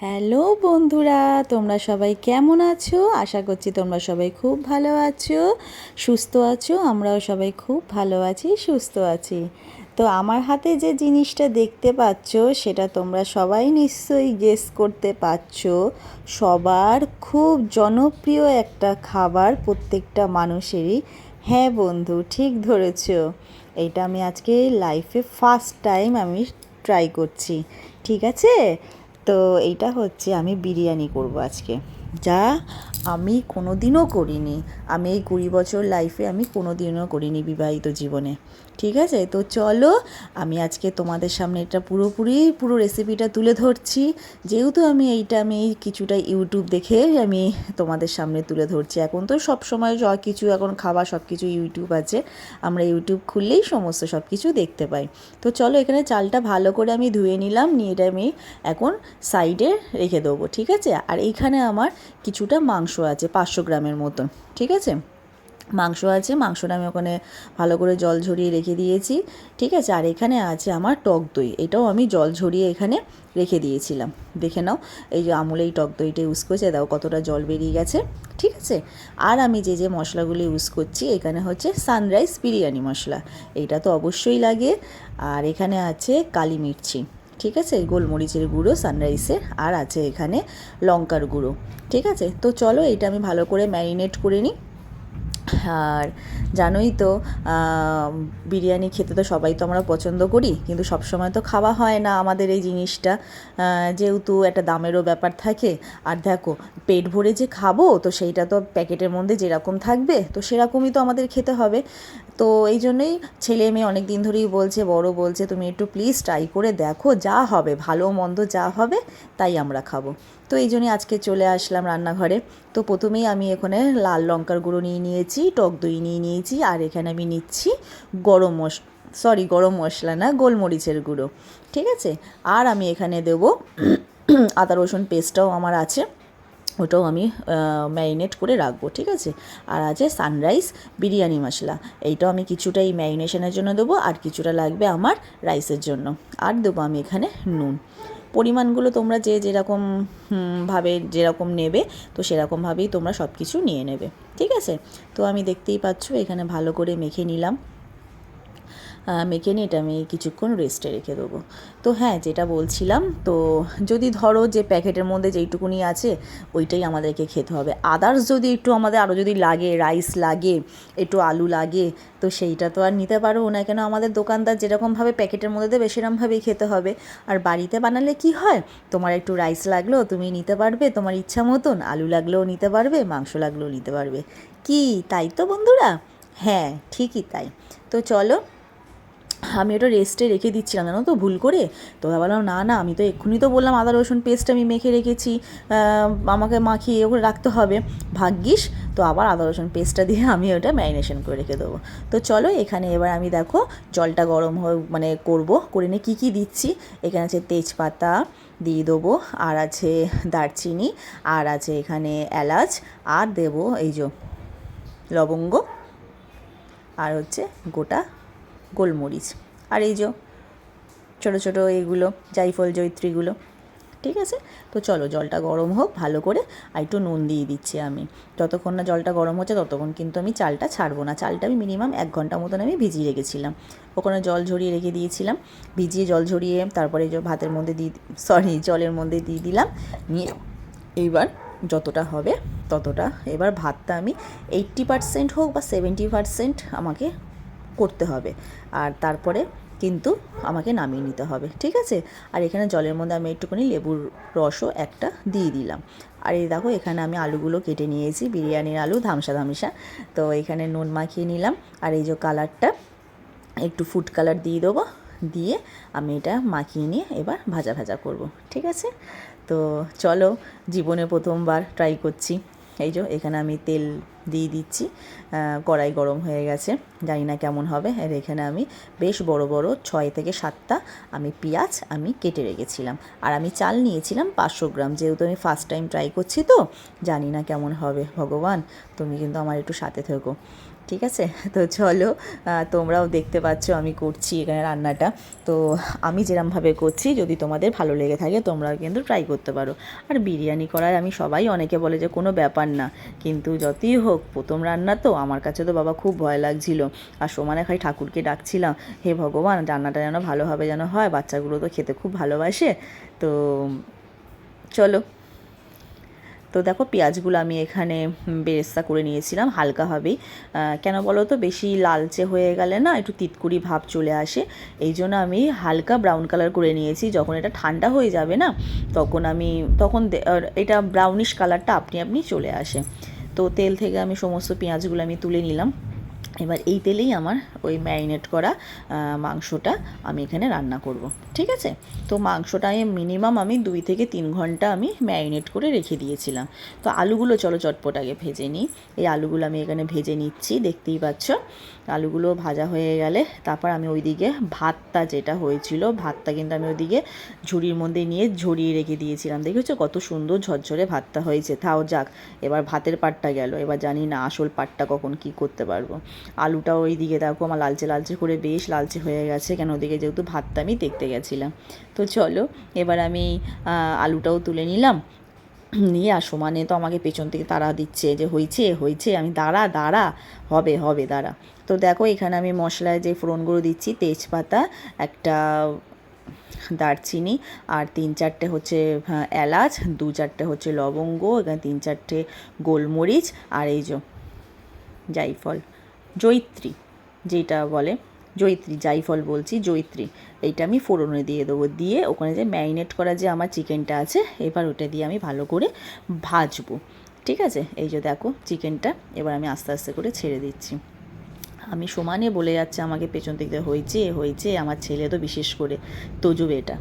Hello বন্ধুরা, তোমরা সবাই কেমন আছো? আশা করছি তোমরা সবাই খুব ভালো আছো, সুস্থ আছো, আমরাও সবাই খুব ভালো আছি, সুস্থ আছি। তো আমার হাতে যে জিনিসটা দেখতে পাচ্ছ, সেটা তোমরা সবাই নিশ্চয়ই গেস করতে পারছ। সবার খুব জনপ্রিয় একটা খাবার প্রত্যেকটা মানুষেরই। হ্যাঁ বন্ধু, ঠিক ধরেছো। এইটা আমি আজকে লাইফে ফার্স্ট টাইম আমি ট্রাই করছি। ঠিক আছে? তো এইটা হচ্ছে আমি বিরিয়ানি করব আজকে। যা আমি কোনো দিনও করিনি। আমি এই কুড়ি বছর লাইফে আমি কোনো দিনও করিনি বিবাহিত জীবনে। ঠিক আছে? তো চলো, আমি আজকে তোমাদের সামনে এটা পুরোপুরি, পুরো রেসিপিটা তুলে ধরছি। যেহেতু আমি এইটা, আমি কিছুটা ইউটিউব দেখে আমি তোমাদের সামনে তুলে ধরছি। এখন তো সব সময় সব কিছু, এখন খাবার সব কিছু ইউটিউব আছে। আমরা ইউটিউব খুললেই সমস্ত সব কিছু দেখতে পাই। তো চলো, এখানে চালটা ভালো করে আমি ধুয়ে নিলাম, নিয়ে এটা আমি এখন সাইডে রেখে দেবো। ঠিক আছে? আর এইখানে আমার কিছুটা মাংস আছে, পাঁচশো গ্রামের মতন, ঠিক আছে? মাংস আছে, মাংসটা আমি ওখানে ভালো করে জল ঝরিয়ে রেখে দিয়েছি, ঠিক আছে? আর এখানে আছে আমার টক দই, এটাও আমি জল ঝরিয়ে এখানে রেখে দিয়েছিলাম। দেখে নাও, এই যে আমুল এই টক দইটা ইউজ করছে, দাও কতটা জল বেরিয়ে গেছে, ঠিক আছে? আর আমি যে যে মশলাগুলো ইউজ করছি, এখানে হচ্ছে সানরাইজ বিরিয়ানি মশলা এইটা তো অবশ্যই লাগে। আর এখানে আছে কালি মির্চি, ঠিক আছে? গোলমরিচের গুঁড়ো সানরাইসের আর আছে এখানে লঙ্কার গুঁড়ো। ঠিক আছে? তো চলো এটা আমি ভালো করে ম্যারিনেট করে নিই। আর জানোই তো বিরিয়ানি খেতে তো সবাই তো আমরা পছন্দ করি, কিন্তু সবসময় তো খাওয়া হয় না আমাদের এই জিনিসটা। যেহেতু একটা দামেরও ব্যাপার থাকে, আর দেখো, পেট ভরে যে খাব, তো সেইটা তো প্যাকেটের মধ্যে যেরকম থাকবে, তো সেরকমই তো আমাদের খেতে হবে। তো এই জন্যই ছেলে মেয়ে অনেক দিন ধরেই বলছে, বড় বলছে, তুমি একটু প্লিজ ট্রাই করে দেখো যা হবে, ভালো মন্দ যা হবে, তাই আমরা খাব। তো এই জন্যই আজকে চলে আসলাম রান্নাঘরে। তো প্রথমেই আমি এখানে লাল লঙ্কার গুঁড়ো নিয়ে নিয়েছি টক দই নিয়ে নিয়েছি, আর এখানে আমি নিচ্ছি গরম মশ সরি গরম মশলা না, গোলমরিচের গুঁড়ো, ঠিক আছে? আর আমি এখানে দেব আদা রসুন পেস্টটাও আমার আছে, ওটাও আমি ম্যারিনেট করে রাখব, ঠিক আছে? আর আছে সানরাইস বিরিয়ানি মশলা, এইটাও আমি কিছুটা এই ম্যারিনেশনের জন্য দেবো, আর কিছুটা লাগবে আমার রাইসের জন্য, আর দেবো আমি এখানে নুন। পরিমাণগুলো তোমরা যে যেরকম ভাবে যেরকম নেবে, তো সেরকমভাবেই তোমরা সব কিছু নিয়ে নেবে। ঠিক আছে? তো আমি দেখতেই পাচ্ছ, এখানে ভালো করে মেখে নিলাম। মেখে নিয়ে এটা আমি কিছুক্ষণ রেস্টে রেখে দেবো। তো হ্যাঁ যেটা বলছিলাম, তো যদি ধরো যে প্যাকেটের মধ্যে যেইটুকুনি আছে, ওইটাই আমাদেরকে খেতে হবে। আদার্স যদি একটু আমাদের আরও যদি লাগে রাইস লাগে, একটু আলু লাগে, তো সেইটা তো আর নিতে পারব না। কেন? আমাদের দোকানদার যেরকমভাবে প্যাকেটের মধ্যে দেবে সেরকমভাবেই খেতে হবে। আর বাড়িতে বানালে কি হয়? তোমার একটু রাইস লাগল তুমি নিতে পারবে, তোমার ইচ্ছা মতন আলু লাগলেও নিতে পারবে, মাংস লাগলেও নিতে পারবে। কি তাই তো বন্ধুরা? হ্যাঁ ঠিকই তাই। তো চলো আমি ওটা রেস্টে রেখে দিচ্ছিলাম, জানো তো, ভুল করে। তো ভাবলাম না না, আমি তো এক্ষুনি তো বললাম, আদা, রসুন পেস্ট আমি মেখে রেখেছি আমাকে মাখিয়ে ওগুলো রাখতে হবে। ভাগ্যিস, তো আবার আদা, রসুন পেস্টটা দিয়ে আমি ওটা ম্যারিনেশন করে রেখে দেবো। তো চলো, এখানে এবার আমি দেখো, জলটা গরম হয়ে মানে করব, করে নিয়ে কী কী দিচ্ছি। এখানে আছে তেজপাতা দিয়ে দেবো, আর আছে দারচিনি, আর আছে এখানে এলাচ, আর দেবো এই যে লবঙ্গ, আর হচ্ছে গোটা গোলমরিচ। আর এই যে ছোটো ছোটো এইগুলো জাইফল জৈত্রীগুলো ঠিক আছে? তো চলো জলটা গরম হোক, ভালো করে আর একটু নুন দিয়ে দিচ্ছি আমি। যতক্ষণ না জলটা গরম হচ্ছে, ততক্ষণ কিন্তু আমি চালটা ছাড়বো না। চালটা আমি মিনিমাম এক ঘণ্টা মতন আমি ভিজিয়ে রেখেছিলাম। ওখানে জল ঝরিয়ে রেখে দিয়েছিলাম। ভিজিয়ে জল ঝরিয়ে তারপরে যে ভাতের মধ্যে দিয়ে সরি জলের মধ্যে দিয়ে দিলাম। নিয়ে এইবার যতটা হবে ততটা। এবার ভাতটা আমি এইট্টি পারসেন্ট হোক বা সেভেন্টি পারসেন্ট আমাকে করতে হবে। আর তারপরে কিন্তু আমাকে নামিয়ে নিতে হবে, ঠিক আছে? আর এখানে জলের মধ্যে আমি একটুখানি লেবুর রসও একটা দিয়ে দিলাম। আর এই দেখো, এখানে আমি আলুগুলো কেটে নিয়েছি, বিরিয়ানির আলু, ধামসা ধামসা। তো এখানে নুন মাখিয়ে নিলাম। আর এই যে কালারটা, একটু ফুড কালার দিয়ে দেবো। দিয়ে আমি এটা মাখিয়ে নিয়ে এবার ভাজা ভাজা করব, ঠিক আছে? তো চলো, জীবনে প্রথমবার ট্রাই করছি। এই যে, এখানে আমি তেল দিয়ে দিচ্ছি। কড়াই গরম হয়ে গেছে। জানি না কেমন হবে। আর এখানে আমি বেশ বড় বড় ছয় থেকে সাতটা আমি পেঁয়াজ আমি কেটে রেখেছিলাম। আর আমি চাল নিয়েছিলাম পাঁচশো গ্রাম। যেহেতু আমি ফার্স্ট টাইম ট্রাই করছি তো, জানি না কেমন হবে। ভগবান, তুমি কিন্তু আমার একটু সাথে থেকো। ঠিক আছে? তো চলো তোমরাও দেখতে পাচ্ছ আমি করছি এখানে রান্নাটা। তো আমি যেরমভাবে করছি, যদি তোমাদের ভালো লেগে থাকে তোমরা কিন্তু ট্রাই করতে পারো। আর বিরিয়ানি করার আমি সবাই অনেকে বলে যে কোনো ব্যাপার না। কিন্তু যতই হোক, প্রথম রান্না তো, আমার কাছে তো বাবা খুব ভয় লাগছিল। আর সমানে খাই ঠাকুরকে ডাকছিলাম, হে ভগবান, রান্নাটা যেন ভালোভাবে যেন হয়, বাচ্চাগুলো তো খেতে খুব ভালোবাসে। তো চলো তো দেখো, পেঁয়াজগুলো আমি এখানে বেরেস্তা করে নিয়েছিলাম হালকাভাবেই কেন বলো তো, বেশি লালচে হয়ে গেলে না একটু তিতকুড়ি ভাব চলে আসে। এই জন্য আমি হালকা ব্রাউন কালার করে নিয়েছি। যখন এটা ঠান্ডা হয়ে যাবে না, তখন আমি, তখন এটা ব্রাউনিশ কালারটা আপনি আপনি চলে আসে। তো তেল থেকে আমি সমস্ত পেঁয়াজগুলো আমি তুলে নিলাম। এবার এই তেলেই আমার ওই ম্যারিনেট করা মাংসটা আমি এখানে রান্না করব, ঠিক আছে? তো মাংসটা আমি মিনিমাম আমি দুই থেকে তিন ঘণ্টা আমি ম্যারিনেট করে রেখে দিয়েছিলাম। তো আলুগুলো চলো চটপট আগে ভেজে নিই। এই আলুগুলো আমি এখানে ভেজে নিচ্ছি, দেখতেই পাচ্ছ? আলুগুলো ভাজা হয়ে গেলে তারপর আমি ওইদিকে ভাতটা যেটা হয়েছিল, ভাতটা কিন্তু আমি ওইদিকে ঝুড়ির মধ্যে নিয়ে ঝরিয়ে রেখে দিয়েছিলাম। দেখেছ? কত সুন্দর ঝরঝরে ভাতটা হয়েছে। তাও যাক, এবার ভাতের পাটটা গেল। এবার জানি না আসল পাটটা কখন কি করতে পারব। আলুটাও ওই দিকে দেখো, আমার লালচে লালচে করে বেশ লালচে হয়ে গেছে, কেন ওদিকে যেহেতু ভাতটা আমি দেখতে গেছিলাম। তো চলো, এবার আমি আলুটাও তুলে নিলাম। নিয়ে আর সমানে তো আমাকে পেছন থেকে তাড়া দিচ্ছে যে হয়েছে হয়েছে আমি দাঁড়া দাঁড়া, হবে হবে, দাঁড়া। তো দেখো, এখানে আমি মশলায় যে ফোড়নগুলো দিচ্ছি, তেজপাতা, একটা দারচিনি, আর তিন চারটে হচ্ছে এলাচ, দু চারটে হচ্ছে লবঙ্গ, এখানে তিন চারটে গোলমরিচ, আর এই যে জাইফল জৈত্রী, যেটা বলে জৈত্রী, জাইফল বলছি, জৈত্রী। এইটা আমি ফোড়নে দিয়ে দেবো। দিয়ে ওখানে যে ম্যারিনেট করা যে আমার চিকেনটা আছে, এবার ওটা দিয়ে আমি ভালো করে ভাজবো। ঠিক আছে? এই যে দেখো, চিকেনটা এবার আমি আস্তে আস্তে করে ছেড়ে দিচ্ছি। আমি সমানে বলে যাচ্ছে, আমাকে পেছন দিয়ে হয়েছে হয়েছে, আমার ছেলে তো বিশেষ করে তজু এটা।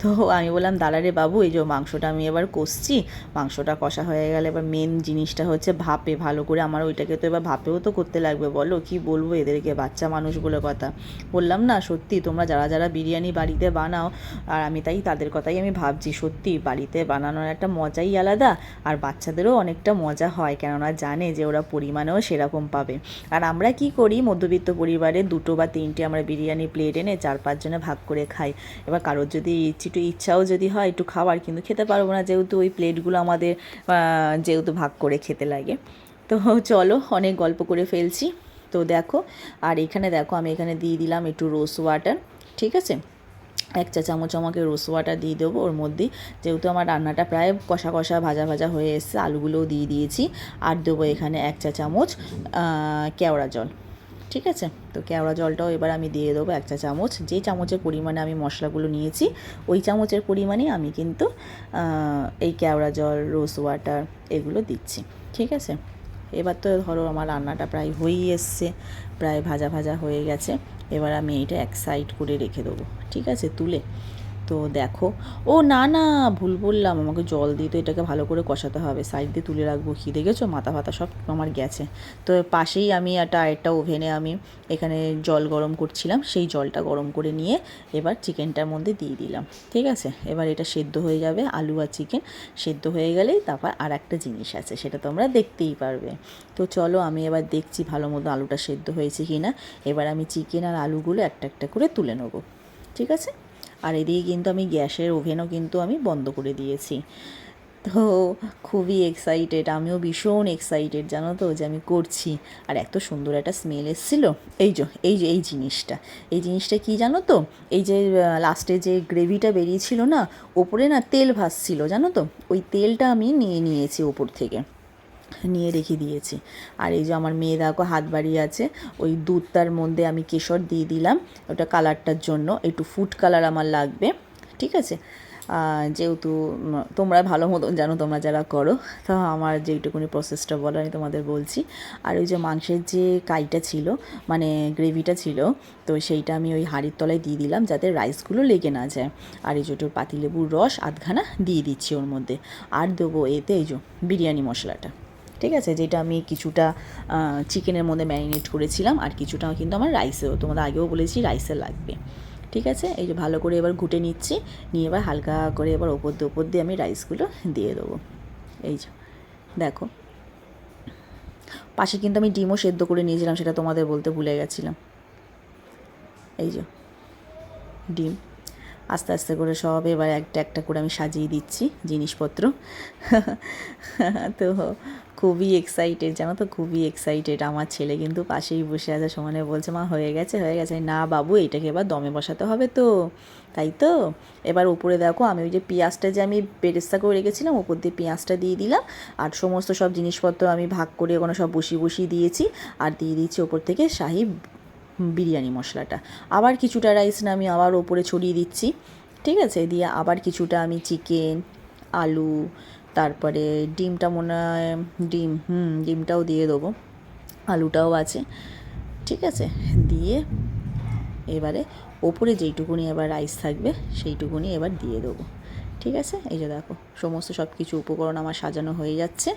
তো আমি বললাম দাঁড়ারে বাবু, এই যে মাংসটা আমি এবার কষছি, মাংসটা কষা হয়ে গেলে এবার মেন জিনিসটা হচ্ছে ভাপে, ভালো করে আমার ওইটাকে তো এবার ভাপেও তো করতে লাগবে, বলো, কি বলব এদেরকে, বাচ্চা মানুষগুলো কথা। বললাম, না, সত্যি, তোমরা যারা যারা বিরিয়ানি বাড়িতে বানাও, আর আমি তাই, তাদের কথাই আমি ভাবছি, সত্যি, বাড়িতে বানানোর একটা মজাই আলাদা, আর বাচ্চাদেরও অনেকটা মজা হয়, কেননা জানে যে ওরা পরিমাণেও সেরকম পাবে। আর আমরা কি করি মধ্যবিত্ত পরিবারে দুটো বা তিনটে আমরা বিরিয়ানি প্লেট এনে চার পাঁচজনে ভাগ করে খাই। এবার কারোর যদি একটু ইচ্ছাও যদি হয় একটু খাবার কিন্তু খেতে পারব না যেহেতু ওই প্লেটগুলো আমাদের যেহেতু ভাগ করে খেতে লাগে। তো চলো অনেক গল্প করে ফেলছি। তো দেখো, আর এখানে দেখো আমি এখানে দিয়ে দিলাম একটু রোস ওয়াটার ঠিক আছে? এক চা চামচ আমাকে রোস ওয়াটার দিয়ে দেবো ওর মধ্যে। যেহেতু আমার রান্নাটা প্রায় কষা কষা ভাজা ভাজা হয়ে এসছে, আলুগুলোও দিয়ে দিয়েছি। আর দেবো এখানে এক চা চামচ কেওড়া জল। ঠিক আছে? তো কেওড়া জলটাও এবার আমি দিয়ে দেবো এক চা চামচ। যে চামচের পরিমাণে আমি মশলাগুলো নিয়েছি, ওই চামচের পরিমাণে আমি কিন্তু এই কেওড়া জল রোজ ওয়াটার এগুলো দিচ্ছি। ঠিক আছে? এবার তো ধরো আমার রান্নাটা প্রায় হয়েই এসছে, প্রায় ভাজা ভাজা হয়ে গেছে। এবার আমি এইটা এক সাইড করে রেখে দেবো। ঠিক আছে? তুলে তো দেখো। ও না না, ভুল বললাম। আমাকে জল দিয়ে তো এটাকে ভালো করে কষাতে হবে। সাইড দিয়ে তুলে রাখব কি দেখেছ? মাথা ফাতা সব আমার গেছে। তো পাশেই আমি একটা আরেকটা ওভেনে আমি এখানে জল গরম করছিলাম। সেই জলটা গরম করে নিয়ে এবার চিকেনটার মধ্যে দিয়ে দিলাম। ঠিক আছে? এবার এটা সেদ্ধ হয়ে যাবে, আলু আর চিকেন। সেদ্ধ হয়ে গেলেই তারপর আর একটা জিনিস আছে, সেটা তোমরা দেখতেই পারবে। তো চলো, আমি এবার দেখছি ভালো মতো আলুটা সেদ্ধ হয়েছে কি না এবার আমি চিকেন আর আলুগুলো একটা একটা করে তুলে নেব। ঠিক আছে? আর এদিকে কিন্তু আমি গ্যাসের ওভেনও কিন্তু আমি বন্ধ করে দিয়েছি। তো খুবই এক্সাইটেড আমিও ভীষণ এক্সাইটেড জানো তো, যে আমি করছি। আর এত সুন্দর একটা স্মেল এসেছিল। এই যে এই যে, এই জিনিসটা। এই জিনিসটা কি জানো তো, এই যে লাস্টে যে গ্রেভিটা বেরিয়েছিল না, ওপরে না তেল ভাসছিল, জানো তো? ওই তেলটা আমি নিয়ে নিয়েছি ওপর থেকে। নিয়ে রেখে দিয়েছি। আর এই যে আমার মেয়ে দেখো, হাত বাড়িয়ে আছে। ওই দুধটার মধ্যে আমি কেশর দিয়ে দিলাম ওটা কালারটার জন্য। একটু ফুড কালার আমার লাগবে, ঠিক আছে? যেহেতু তোমরা ভালো মতন জানো, তোমরা যারা করো, তো আমার যেইটুকুনি প্রসেসটা বলো আমি তোমাদের বলছি। আর ওই যে মাংসের যে কাইটা ছিল মানে গ্রেভিটা ছিল, তো সেইটা আমি ওই হাঁড়ির তলায় দিয়ে দিলাম যাতে রাইসগুলো লেগে না যায়। আর এই যে একটু পাতিলেবুর রস আধখানা দিয়ে দিচ্ছি ওর মধ্যে। আর দেবো এতে এই যে বিরিয়ানি মশলাটা। ঠিক আছে? যেটা আমি কিছুটা চিকেনের মধ্যে ম্যারিনেট করেছিলাম আর কিছুটা কিন্তু আমার রাইসেও তোমাদের আগেও বলেছি রাইসে লাগবে। ঠিক আছে? এই যে ভালো করে এবার ঘুটে নিচ্ছি। নিয়ে এবার হালকা করে এবার ওপর দিয়ে ওপর দিয়ে আমি রাইসগুলো দিয়ে দেবো। এই যে, দেখো। পাশে কিন্তু আমি ডিমও সেদ্ধ করে নিয়েছিলাম, সেটা তোমাদের বলতে ভুলে গেছিলাম। এই যে, ডিম। আস্তে আস্তে করে সব এবার একটা একটা করে আমি সাজিয়ে দিচ্ছি জিনিসপত্র। তো খুবই এক্সাইটেড জানো তো? খুবই এক্সাইটেড আমার ছেলে কিন্তু পাশেই বসে আছে। সমানে বলছে, মা, হয়ে গেছে হয়ে গেছে। না বাবু, এটাকে এবার দমে বসাতে হবে তো। তাই তো? এবার উপরে দেখো, আমি ওই যে পেঁয়াজটা যে আমি বেরেস্তা করে রেখেছিলাম, ওপর দিয়ে পেঁয়াজটা দিয়ে দিলাম। আর সমস্ত সব জিনিসপত্র আমি ভাগ করে ওখানে সব বসিয়ে বসিয়ে দিয়েছি। আর দিয়ে দিচ্ছি ওপর থেকে শাহি বিরিয়ানি মশলাটা। আবার কিছুটা রাইস আমি আবার ওপরে ছড়িয়ে দিচ্ছি। ঠিক আছে? দিয়ে আবার কিছুটা আমি চিকেন আলু, তারপরে ডিমটা মনে হয়, ডিম, হুম, ডিমটাও দিয়ে দেবো। আলুটাও আছে। ঠিক আছে? দিয়ে এবারে ওপরে যেইটুকুনি এবার রাইস থাকবে, সেইটুকুনি এবার দিয়ে দেবো। ঠিক আছে? এই যে দেখো, সমস্ত সব কিছু উপকরণ আমার সাজানো হয়ে যাচ্ছে।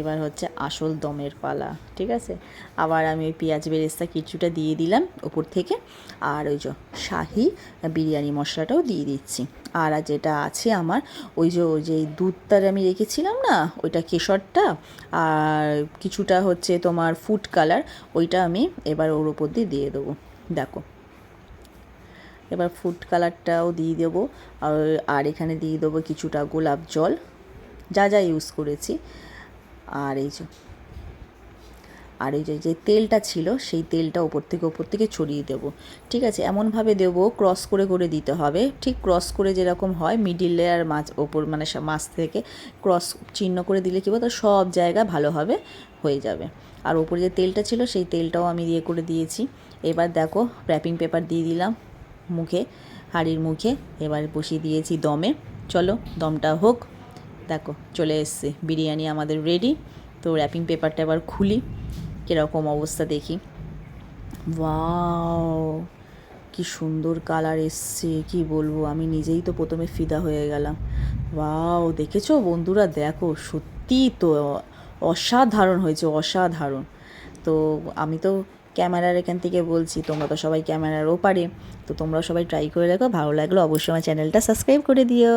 এবার হচ্ছে আসল দমের পালা, ঠিক আছে? আবার আমি ওই পেঁয়াজ বেরেস্তা কিছুটা দিয়ে দিলাম ওপর থেকে, আর ওই যে শাহি বিরিয়ানি মশলাটাও দিয়ে দিচ্ছি। আর যেটা আছে আমার, ওই যে ওই যে দুধটা আমি রেখেছিলাম না, ওইটা কেশরটা, আর কিছুটা হচ্ছে তোমার ফুড কালার ওইটা আমি এবার ওর ওপর দিয়ে দিয়ে দেবো। দেখো। এবার ফুড কালারটাও দিয়ে দেবো, আর এখানে দিয়ে দেবো কিছুটা গোলাপ জল, যা যা ইউজ করেছি। আর এই যে, আর এই যে তেলটা ছিল, সেই তেলটা ওপর থেকে ওপর থেকে ছড়িয়ে দেবো। ঠিক আছে, এমনভাবে দেবো ক্রস করে করে দিতে হবে। ঠিক ক্রস করে যেরকম হয় মিডিল লেয়ার মাছ, ওপর মানে মাছ থেকে ক্রস চিহ্ন করে দিলে কী বলতো, সব জায়গা ভালোভাবে হয়ে যাবে। আর ওপরে যে তেলটা ছিল, সেই তেলটাও আমি দিয়ে করে দিয়েছি। এবার দেখো র্যাপিং পেপার দিয়ে দিলাম মুখে, হাঁড়ির মুখে। এবার বসিয়ে দিয়েছি দমে। চলো, দমটা হোক। দেখো, চলে এসছে। বিরিয়ানি আমাদের রেডি তো র্যাপিং পেপারটা এবার খুলি, কীরকম অবস্থা দেখি। ওয়াও কি সুন্দর কালার এসছে, কি বলব, আমি নিজেই তো প্রথমে ফিদা হয়ে গেলাম। ওয়াও দেখেছ বন্ধুরা, দেখো সত্যি তো অসাধারণ হয়েছে, অসাধারণ। তো আমি তো ক্যামেরার এখান থেকে বলছি, তোমরা তো সবাই ক্যামেরার ওপারে, তো তোমরা সবাই ট্রাই করে দেখো, ভালো লাগল অবশ্যই আমার চ্যানেলটা সাবস্ক্রাইব করে দিও।